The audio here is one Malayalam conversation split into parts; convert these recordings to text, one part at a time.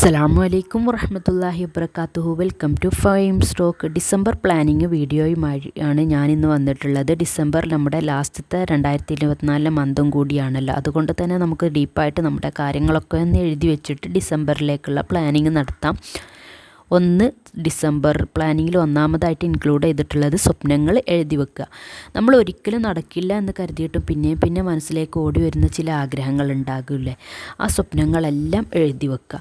അസ്സലാമു അലൈക്കും വറഹമത്തല്ലാഹി വബർക്കാത്തുഹു welcome to Fime stock December planning വീഡിയോയുമായി ആണ് ഞാനിന്ന് വന്നിട്ടുള്ളത്. ഡിസംബർ നമ്മുടെ ലാസ്റ്റത്തെ രണ്ടായിരത്തി ഇരുപത്തിനാലിലെ മന്തും കൂടിയാണല്ലോ. അതുകൊണ്ട് തന്നെ നമുക്ക് ഡീപ്പായിട്ട് നമ്മുടെ കാര്യങ്ങളൊക്കെ ഒന്ന് എഴുതി വെച്ചിട്ട് ഡിസംബറിലേക്കുള്ള പ്ലാനിങ് നടത്താം. ഒന്ന് ഡിസംബർ പ്ലാനിങ്ങിൽ ഒന്നാമതായിട്ട് ഇൻക്ലൂഡ് ചെയ്തിട്ടുള്ളത് സ്വപ്നങ്ങൾ എഴുതി വെക്കുക. നമ്മൾ ഒരിക്കലും നടക്കില്ല എന്ന് കരുതിയിട്ടും പിന്നെയും പിന്നെ മനസ്സിലേക്ക് ഓടി വരുന്ന ചില ആഗ്രഹങ്ങൾ ഉണ്ടാകില്ലേ ആ സ്വപ്നങ്ങളെല്ലാം എഴുതി വെക്കുക.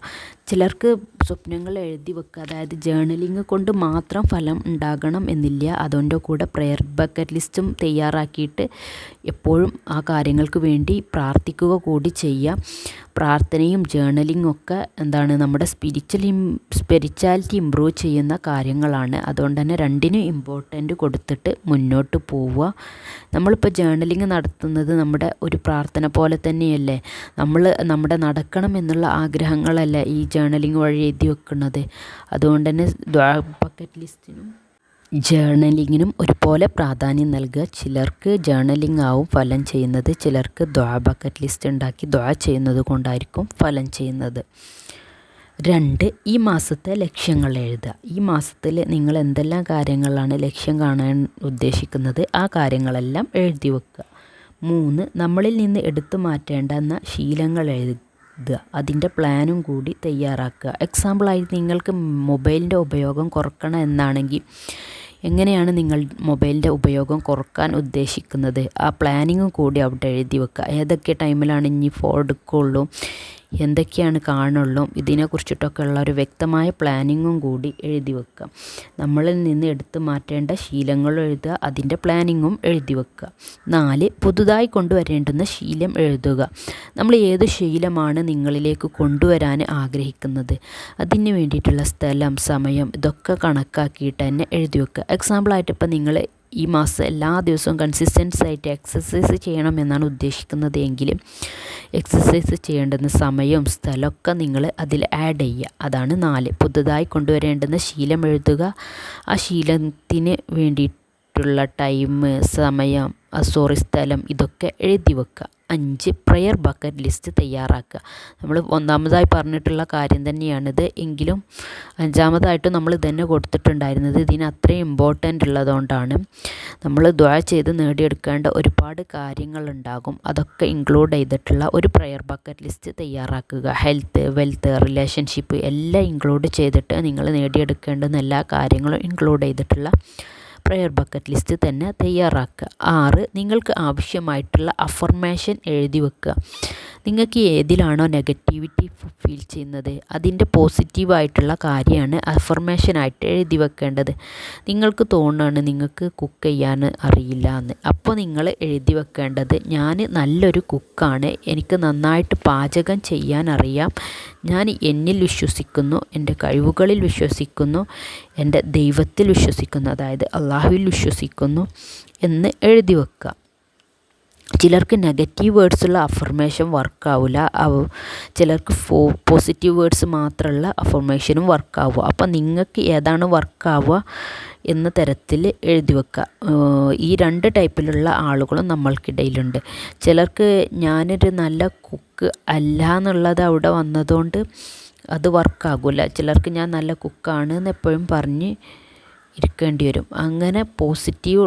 ചിലർക്ക് സ്വപ്നങ്ങൾ എഴുതി വെക്കുക അതായത് ജേണലിങ് കൊണ്ട് മാത്രം ഫലം ഉണ്ടാകണം എന്നില്ല. അതുകൊണ്ട് കൂടെ പ്രെയർ ബക്കറ്റ് ലിസ്റ്റും തയ്യാറാക്കിയിട്ട് എപ്പോഴും ആ കാര്യങ്ങൾക്ക് വേണ്ടി പ്രാർത്ഥിക്കുക കൂടി ചെയ്യുക. പ്രാർത്ഥനയും ജേണലിങ്ങും ഒക്കെ എന്താണ് നമ്മുടെ സ്പിരിച്വൽ സ്പിരിച്വാലിറ്റി ഇമ്പ്രൂവ് ചെയ്യുന്ന കാര്യങ്ങളാണ്. അതുകൊണ്ട് തന്നെ രണ്ടിനും ഇമ്പോർട്ടന്റ് കൊടുത്തിട്ട് മുന്നോട്ട് പോവുക. നമ്മളിപ്പോൾ ജേണലിങ് നടത്തുന്നത് നമ്മുടെ ഒരു പ്രാർത്ഥന പോലെ തന്നെയല്ലേ? നമ്മൾ നമ്മുടെ നടക്കണം എന്നുള്ള ആഗ്രഹങ്ങളല്ലേ ഈ ജേർണലിങ് വഴി എഴുതി വെക്കുന്നത്. അതുകൊണ്ട് തന്നെ ബക്കറ്റ് ലിസ്റ്റിനും ജേർണലിങ്ങിനും ഒരുപോലെ പ്രാധാന്യം നൽകുക. ചിലർക്ക് ജേർണലിംഗ് ആവും ഫലം ചെയ്യുന്നത്. ചിലർക്ക് ദ്വാ ബക്കറ്റ് ലിസ്റ്റ് ഉണ്ടാക്കി ദ്വാ ചെയ്യുന്നത് കൊണ്ടായിരിക്കും ഫലം ചെയ്യുന്നത്. രണ്ട് ഈ മാസത്തെ ലക്ഷ്യങ്ങൾ എഴുതുക. ഈ മാസത്തിൽ നിങ്ങൾ എന്തെല്ലാം കാര്യങ്ങളാണ് ലക്ഷ്യം കാണാൻ ഉദ്ദേശിക്കുന്നത്? ആ കാര്യങ്ങളെല്ലാം എഴുതി വെക്കുക. മൂന്ന് നമ്മളിൽ നിന്ന് എടുത്തു മാറ്റേണ്ടെന്ന ശീലങ്ങൾ എഴുതുക. അതിന്റെ പ്ലാനും കൂടി തയ്യാറാക്കുക. എക്സാമ്പിളായി നിങ്ങൾക്ക് മൊബൈലിന്റെ ഉപയോഗം കുറക്കണം എന്നാണെങ്കിൽ എങ്ങനെയാണ് നിങ്ങൾ മൊബൈലിന്റെ ഉപയോഗം കുറയ്ക്കാൻ ഉദ്ദേശിക്കുന്നത്? ആ പ്ലാനിങ്ങും കൂടി അവിടെ എഴുതി വെക്കുക. ഏതൊക്കെ ടൈമിലാണ് ഇനി ഫോൺ എടുക്കുള്ളൂ? എന്തൊക്കെയാണ് കാണുള്ളൂ. ഇതിനെക്കുറിച്ചിട്ടൊക്കെ ഉള്ള ഒരു വ്യക്തമായ പ്ലാനിങ്ങും കൂടി എഴുതി വെക്കുക. നമ്മളിൽ നിന്ന് എടുത്തു മാറ്റേണ്ട ശീലങ്ങൾ എഴുതുക. അതിന്റെ പ്ലാനിങ്ങും എഴുതി വെക്കുക. നാല് പുതുതായി കൊണ്ടുവരേണ്ടുന്ന ശീലം എഴുതുക. നമ്മൾ ഏത് ശീലമാണ് നിങ്ങളിലേക്ക് കൊണ്ടുവരാൻ ആഗ്രഹിക്കുന്നത്? അതിന് വേണ്ടിയിട്ടുള്ള സ്ഥലം സമയം ഇതൊക്കെ കണക്കാക്കിയിട്ട് തന്നെ എഴുതി വെക്കുക. എക്സാമ്പിളായിട്ട് ഇപ്പം നിങ്ങൾ ഈ മാസം എല്ലാ ദിവസവും കൺസിസ്റ്റൻസ് ആയിട്ട് എക്സസൈസ് ചെയ്യണമെന്നാണ് ഉദ്ദേശിക്കുന്നത് എങ്കിൽ എക്സസൈസ് ചെയ്യേണ്ടുന്ന സമയവും സ്ഥലമൊക്കെ നിങ്ങൾ അതിൽ ആഡ് ചെയ്യുക. അതാണ് നാല്. പുതുതായി കൊണ്ടുവരേണ്ടുന്ന ശീലം എഴുതുക. ആ ശീലത്തിന് വേണ്ടിയിട്ടുള്ള ടൈം സമയം സോറി സ്ഥലം ഇതൊക്കെ എഴുതി വെക്കുക. അഞ്ച് പ്രയർ ബക്കറ്റ് ലിസ്റ്റ് തയ്യാറാക്കുക. നമ്മൾ ഒന്നാമതായി പറഞ്ഞിട്ടുള്ള കാര്യം തന്നെയാണിത്. എങ്കിലും അഞ്ചാമതായിട്ട് നമ്മൾ ഇതന്നെ കൊടുത്തിട്ടുണ്ടായിരുന്നത് ഇതിന് അത്രയും ഇമ്പോർട്ടന്റ് ഉള്ളതുകൊണ്ടാണ്. നമ്മൾ ദ്വാ ചെയ്ത് നേടിയെടുക്കേണ്ട ഒരുപാട് കാര്യങ്ങളുണ്ടാകും അതൊക്കെ ഇൻക്ലൂഡ് ചെയ്തിട്ടുള്ള ഒരു പ്രയർ ബക്കറ്റ് ലിസ്റ്റ് തയ്യാറാക്കുക. ഹെൽത്ത് വെൽത്ത് റിലേഷൻഷിപ്പ് എല്ലാം ഇൻക്ലൂഡ് ചെയ്തിട്ട് നിങ്ങൾ നേടിയെടുക്കേണ്ടുന്ന എല്ലാ കാര്യങ്ങളും ഇൻക്ലൂഡ് ചെയ്തിട്ടുള്ള പ്രെയർ ബക്കറ്റ് ലിസ്റ്റ് തന്നെ തയ്യാറാക്കുക. ആറ് നിങ്ങൾക്ക് ആവശ്യമായിട്ടുള്ള അഫർമേഷൻ എഴുതി വെക്കുക. നിങ്ങൾക്ക് ഏതിലാണോ നെഗറ്റിവിറ്റി ഫീൽ ചെയ്യുന്നത് അതിന്റെ പോസിറ്റീവായിട്ടുള്ള കാര്യമാണ് അഫർമേഷനായിട്ട് എഴുതി വെക്കേണ്ടത്. നിങ്ങൾക്ക് തോന്നുകയാണ് നിങ്ങൾക്ക് കുക്ക് ചെയ്യാൻ അറിയില്ല എന്ന്. അപ്പോൾ നിങ്ങൾ എഴുതി വെക്കേണ്ടത് ഞാൻ നല്ലൊരു കുക്കാണ് എനിക്ക് നന്നായിട്ട് പാചകം ചെയ്യാൻ അറിയാം. ഞാൻ എന്നിൽ വിശ്വസിക്കുന്നു എന്റെ കഴിവുകളിൽ വിശ്വസിക്കുന്നു എന്റെ ദൈവത്തിൽ വിശ്വസിക്കുന്നു അതായത് അള്ളാഹുവിൽ വിശ്വസിക്കുന്നു എന്ന് എഴുതി വെക്കുക. ചിലർക്ക് നെഗറ്റീവ് വേർഡ്സുള്ള അഫർമേഷൻ വർക്കാവില്ല ചിലർക്ക് ഫോ പോസിറ്റീവ് വേർഡ്സ് മാത്രമുള്ള അഫർമേഷനും വർക്കാവുക അപ്പം നിങ്ങൾക്ക് ഏതാണ് വർക്കാവുക എന്ന തരത്തിൽ എഴുതി വെക്കുക ഈ രണ്ട് ടൈപ്പിലുള്ള ആളുകളും നമ്മൾക്കിടയിലുണ്ട്. ചിലർക്ക് ഞാനൊരു നല്ല കുക്ക് അല്ല എന്നുള്ളത് അവിടെ വന്നതുകൊണ്ട് അത് വർക്കാകില്ല ചിലർക്ക് ഞാൻ നല്ല കുക്കാണ് എന്ന് എപ്പോഴും പറഞ്ഞ് ഇരിക്കേണ്ടി വരും. അങ്ങനെ പോസിറ്റീവ്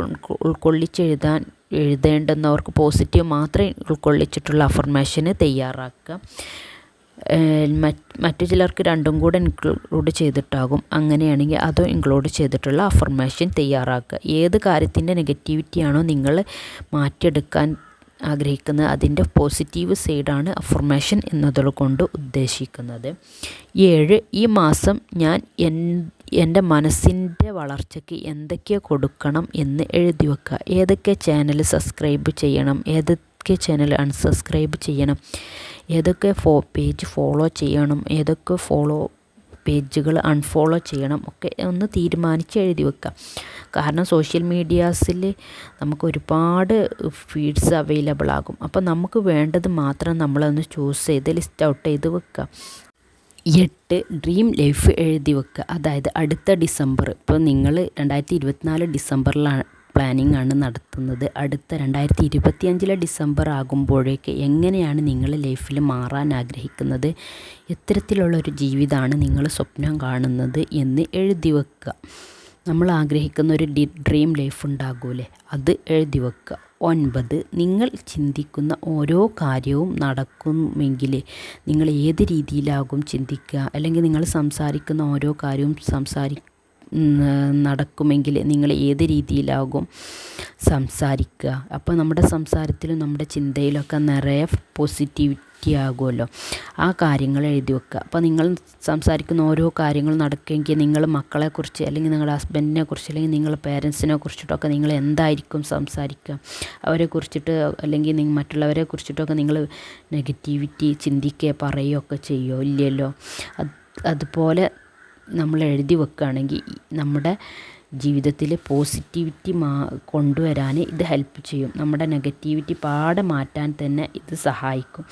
ഉൾക്കൊള്ളിച്ചെഴുതാൻ എഴുതേണ്ടുന്നവർക്ക് പോസിറ്റീവ് മാത്രമേ ഉൾക്കൊള്ളിച്ചിട്ടുള്ള അഫർമേഷന് തയ്യാറാക്കുക. മറ്റു ചിലർക്ക് രണ്ടും കൂടെ ഇൻക്ലൂഡ് ചെയ്തിട്ടാകും. അങ്ങനെയാണെങ്കിൽ അതും ഇൻക്ലൂഡ് ചെയ്തിട്ടുള്ള അഫർമേഷൻ തയ്യാറാക്കുക. ഏത് കാര്യത്തിന്റെ നെഗറ്റിവിറ്റിയാണോ നിങ്ങൾ മാറ്റിയെടുക്കാൻ ആഗ്രഹിക്കുന്നത് അതിന്റെ പോസിറ്റീവ് സൈഡാണ് അഫർമേഷൻ എന്നതുകൊണ്ട് ഉദ്ദേശിക്കുന്നത്. ഏഴ് ഈ മാസം ഞാൻ എന്റെ മനസ്സിന്റെ വളർച്ചയ്ക്ക് എന്തൊക്കെ കൊടുക്കണം എന്ന് എഴുതി വെക്കുക. ഏതൊക്കെ ചാനൽ സബ്സ്ക്രൈബ് ചെയ്യണം? ഏതൊക്കെ ചാനൽ അൺസബ്സ്ക്രൈബ് ചെയ്യണം? ഏതൊക്കെ ഫോ പേജ് ഫോളോ ചെയ്യണം? ഏതൊക്കെ ഫോളോ പേജുകൾ അൺഫോളോ ചെയ്യണം? ഒക്കെ ഒന്ന് തീരുമാനിച്ച് എഴുതി വെക്കുക. കാരണം സോഷ്യൽ മീഡിയാസിൽ നമുക്ക് ഒരുപാട് ഫീഡ്സ് അവൈലബിൾ ആകും. അപ്പോൾ നമുക്ക് വേണ്ടത് മാത്രം നമ്മളൊന്ന് ചൂസ് ചെയ്ത് ലിസ്റ്റ് ഔട്ട് ചെയ്ത് വെക്കുക. എട്ട് ഡ്രീം ലൈഫ് എഴുതി വെക്കുക അതായത് അടുത്ത ഡിസംബർ ഇപ്പോൾ നിങ്ങൾ രണ്ടായിരത്തി ഇരുപത്തിനാല് ഡിസംബറിലാണ് പ്ലാനിങ് ആണ് നടത്തുന്നത്. അടുത്ത രണ്ടായിരത്തി ഇരുപത്തിയഞ്ചിലെ ഡിസംബർ ആകുമ്പോഴേക്ക് എങ്ങനെയാണ് നിങ്ങൾ ലൈഫിൽ മാറാൻ ആഗ്രഹിക്കുന്നത്? എത്തരത്തിലുള്ള ഒരു ജീവിതമാണ് നിങ്ങൾ സ്വപ്നം കാണുന്നത് എന്ന് എഴുതി വെക്കുക നമ്മൾ ആഗ്രഹിക്കുന്ന ഒരു ഡി ഡ്രീം ലൈഫ് ഉണ്ടാകൂലേ? അത് എഴുതി വെക്കുക. ഒൻപത് നിങ്ങൾ ചിന്തിക്കുന്ന ഓരോ കാര്യവും നടക്കുമെങ്കിൽ നിങ്ങൾ ഏത് രീതിയിലാകും ചിന്തിക്കുക? അല്ലെങ്കിൽ നിങ്ങൾ സംസാരിക്കുന്ന ഓരോ കാര്യവും സംസാരി നടക്കുമെങ്കിൽ നിങ്ങൾ ഏത് രീതിയിലാകും സംസാരിക്കുക. അപ്പോൾ നമ്മുടെ സംസാരത്തിലും നമ്മുടെ ചിന്തയിലൊക്കെ നിറയെ പോസിറ്റിവിറ്റി ആകുമല്ലോ. ആ കാര്യങ്ങൾ എഴുതി വെക്കുക. അപ്പോൾ നിങ്ങൾ സംസാരിക്കുന്ന ഓരോ കാര്യങ്ങൾ നടക്കുമെങ്കിൽ നിങ്ങൾ മക്കളെക്കുറിച്ച് അല്ലെങ്കിൽ നിങ്ങളുടെ ഹസ്ബൻഡിനെ കുറിച്ച് അല്ലെങ്കിൽ നിങ്ങളുടെ പേരൻസിനെ കുറിച്ചിട്ടൊക്കെ നിങ്ങൾ എന്തായിരിക്കും സംസാരിക്കുക? അവരെ കുറിച്ചിട്ട് അല്ലെങ്കിൽ നിങ്ങൾ മറ്റുള്ളവരെ കുറിച്ചിട്ടൊക്കെ നിങ്ങൾ നെഗറ്റിവിറ്റി ചിന്തിക്കുക പറയുകയൊക്കെ ചെയ്യുമോ? ഇല്ലല്ലോ. അതുപോലെ നമ്മൾ എഴുതി വെക്കുകയാണെങ്കിൽ നമ്മുടെ ജീവിതത്തിൽ പോസിറ്റിവിറ്റി മാ കൊണ്ടുവരാൻ ഇത് ഹെൽപ്പ് ചെയ്യും. നമ്മുടെ നെഗറ്റിവിറ്റി പാടെ മാറ്റാൻ തന്നെ ഇത് സഹായിക്കും.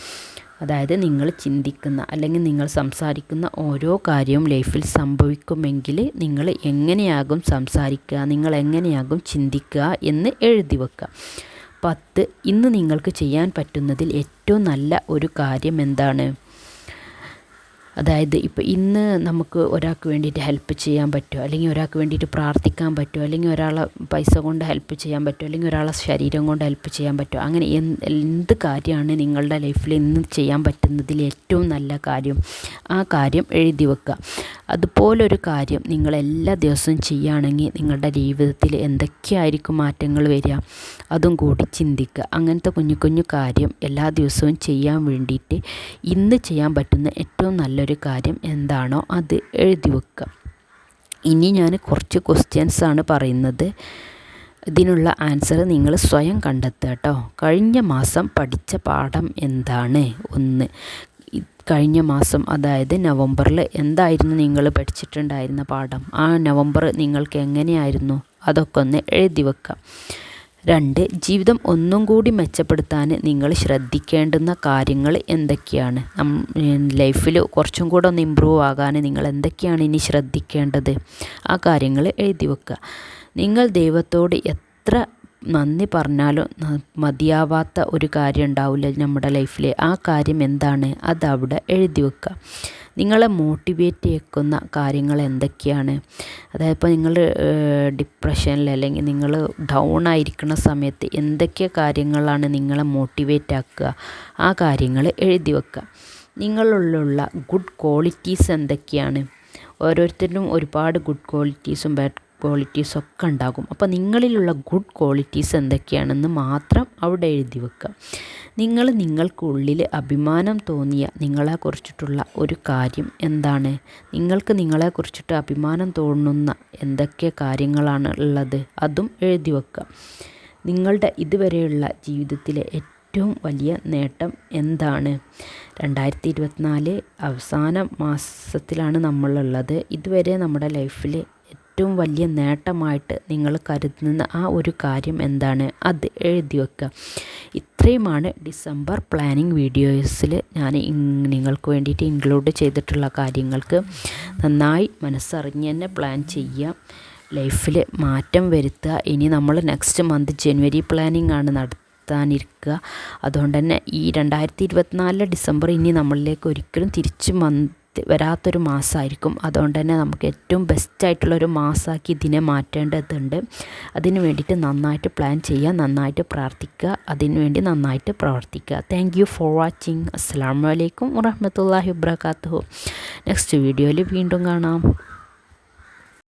അതായത് നിങ്ങൾ ചിന്തിക്കുന്ന അല്ലെങ്കിൽ നിങ്ങൾ സംസാരിക്കുന്ന ഓരോ കാര്യവും ലൈഫിൽ സംഭവിക്കുമെങ്കിൽ നിങ്ങൾ എങ്ങനെയാകും സംസാരിക്കുക നിങ്ങൾ എങ്ങനെയാകും ചിന്തിക്കുക എന്ന് എഴുതി വെക്കുക. പത്ത് ഇന്ന് നിങ്ങൾക്ക് ചെയ്യാൻ പറ്റുന്നതിൽ ഏറ്റവും നല്ല ഒരു കാര്യം എന്താണ്? അതായത് ഇപ്പോൾ ഇന്ന് നമുക്ക് ഒരാൾക്ക് വേണ്ടിയിട്ട് ഹെൽപ്പ് ചെയ്യാൻ പറ്റുമോ അല്ലെങ്കിൽ ഒരാൾക്ക് വേണ്ടിയിട്ട് പ്രാർത്ഥിക്കാൻ പറ്റുമോ അല്ലെങ്കിൽ ഒരാളെ പൈസ കൊണ്ട് ഹെൽപ്പ് ചെയ്യാൻ പറ്റുമോ അല്ലെങ്കിൽ ഒരാളെ ശരീരം കൊണ്ട് ഹെൽപ്പ് ചെയ്യാൻ പറ്റുമോ അങ്ങനെ എന്ത് കാര്യമാണ് നിങ്ങളുടെ ലൈഫിൽ ഇന്ന് ചെയ്യാൻ പറ്റുന്നതിൽ ഏറ്റവും നല്ല കാര്യം? ആ കാര്യം എഴുതി വെക്കുക. അതുപോലൊരു കാര്യം നിങ്ങൾ എല്ലാ ദിവസവും ചെയ്യുകയാണെങ്കിൽ നിങ്ങളുടെ ജീവിതത്തിൽ എന്തൊക്കെയായിരിക്കും മാറ്റങ്ങൾ വരിക അതും കൂടി ചിന്തിക്കുക. അങ്ങനത്തെ കുഞ്ഞു കുഞ്ഞു കാര്യം എല്ലാ ദിവസവും ചെയ്യാൻ വേണ്ടിയിട്ട് ഇന്ന് ചെയ്യാൻ പറ്റുന്ന ഏറ്റവും നല്ലൊരു കാര്യം എന്താണോ അത് എഴുതി വെക്കുക. ഇനി ഞാൻ കുറച്ച് ക്വസ്റ്റ്യൻസ് ആണ് പറയുന്നത്. ഇതിനുള്ള ആൻസർ നിങ്ങൾ സ്വയം കണ്ടെത്തുക കേട്ടോ. കഴിഞ്ഞ മാസം പഠിച്ച പാഠം എന്താണ്? ഒന്ന്. കഴിഞ്ഞ മാസം അതായത് നവംബറിൽ എന്തായിരുന്നു നിങ്ങൾ പഠിച്ചിട്ടുണ്ടായിരുന്ന പാഠം? ആ നവംബർ നിങ്ങൾക്ക് എങ്ങനെയായിരുന്നു? അതൊക്കെ ഒന്ന് എഴുതി വെക്കാം. രണ്ട് ജീവിതം ഒന്നും കൂടി മെച്ചപ്പെടുത്താൻ നിങ്ങൾ ശ്രദ്ധിക്കേണ്ടുന്ന കാര്യങ്ങൾ എന്തൊക്കെയാണ്? ലൈഫിൽ കുറച്ചും കൂടെ ഒന്ന് ഇമ്പ്രൂവ് ആകാൻ നിങ്ങൾ എന്തൊക്കെയാണ് ഇനി ശ്രദ്ധിക്കേണ്ടത്? ആ കാര്യങ്ങൾ എഴുതി വെക്കുക നിങ്ങൾ ദൈവത്തോട് എത്ര നന്ദി പറഞ്ഞാലും മതിയാവാത്ത ഒരു കാര്യം ഉണ്ടാവില്ല നമ്മുടെ ലൈഫിൽ ആ കാര്യം എന്താണ്? അതവിടെ എഴുതി വെക്കുക. നിങ്ങളെ മോട്ടിവേറ്റ് ചെയ്യിക്കുന്ന കാര്യങ്ങൾ എന്തൊക്കെയാണ്? അതായത് ഇപ്പോൾ നിങ്ങൾ ഡിപ്രഷനിൽ അല്ലെങ്കിൽ നിങ്ങൾ ഡൗൺ ആയിരിക്കുന്ന സമയത്ത് എന്തൊക്കെ കാര്യങ്ങളാണ് നിങ്ങളെ മോട്ടിവേറ്റ് ആക്കുക? ആ കാര്യങ്ങൾ എഴുതി വെക്കുക. നിങ്ങളിലുള്ള ഗുഡ് ക്വാളിറ്റീസ് എന്തൊക്കെയാണ്? ഓരോരുത്തരും ഒരുപാട് ഗുഡ് ക്വാളിറ്റീസും ബാഡ് ക്വാളിറ്റീസ് ഒക്കെ ഉണ്ടാകും. അപ്പോൾ നിങ്ങളിലുള്ള ഗുഡ് ക്വാളിറ്റീസ് എന്തൊക്കെയാണെന്ന് മാത്രം അവിടെ എഴുതി വെക്കുക നിങ്ങൾ നിങ്ങൾക്കുള്ളിൽ അഭിമാനം തോന്നിയ നിങ്ങളെക്കുറിച്ചിട്ടുള്ള ഒരു കാര്യം എന്താണ്? നിങ്ങൾക്ക് നിങ്ങളെക്കുറിച്ചിട്ട് അഭിമാനം തോന്നുന്ന എന്തൊക്കെ കാര്യങ്ങളാണ് ഉള്ളത്? അതും എഴുതി വെക്കുക നിങ്ങളുടെ ഇതുവരെയുള്ള ജീവിതത്തിലെ ഏറ്റവും വലിയ നേട്ടം എന്താണ്? രണ്ടായിരത്തി ഇരുപത്തിനാല് അവസാന മാസത്തിലാണ് നമ്മളുള്ളത്. ഇതുവരെ നമ്മുടെ ലൈഫിൽ ഏറ്റവും വലിയ നേട്ടമായിട്ട് നിങ്ങൾ കരുതുന്ന ആ ഒരു കാര്യം എന്താണ്? അത് എഴുതി വെക്കുക ഇത്രയുമാണ് ഡിസംബർ പ്ലാനിങ് വീഡിയോസിൽ ഞാൻ നിങ്ങൾക്ക് വേണ്ടിയിട്ട് ഇൻക്ലൂഡ് ചെയ്തിട്ടുള്ള കാര്യങ്ങൾക്ക് നന്നായി മനസ്സറിഞ്ഞ് തന്നെ പ്ലാൻ ചെയ്യുക. ലൈഫിൽ മാറ്റം വരുത്തുക. ഇനി നമ്മൾ നെക്സ്റ്റ് മന്ത് ജനുവരി പ്ലാനിങ് ആണ് നടത്താനിരിക്കുക. അതുകൊണ്ട് തന്നെ ഈ രണ്ടായിരത്തി ഇരുപത്തിനാലിലെ ഡിസംബർ ഇനി നമ്മളിലേക്ക് ഒരിക്കലും തിരിച്ച് വരാത്തൊരു മാസമായിരിക്കും അതുകൊണ്ട് തന്നെ നമുക്ക് ഏറ്റവും ബെസ്റ്റായിട്ടുള്ളൊരു മാസമാക്കി ഇതിനെ മാറ്റേണ്ടതുണ്ട്. അതിന് വേണ്ടിയിട്ട് നന്നായിട്ട് പ്ലാൻ ചെയ്യുക നന്നായിട്ട് പ്രാർത്ഥിക്കുക അതിന് വേണ്ടി നന്നായിട്ട് പ്രവർത്തിക്കുക. താങ്ക് യു ഫോർ വാച്ചിങ് അസ്സാം വലൈക്കും വറഹമത്തല്ലാഹി വാത്തു നെക്സ്റ്റ് വീഡിയോയിൽ വീണ്ടും കാണാം.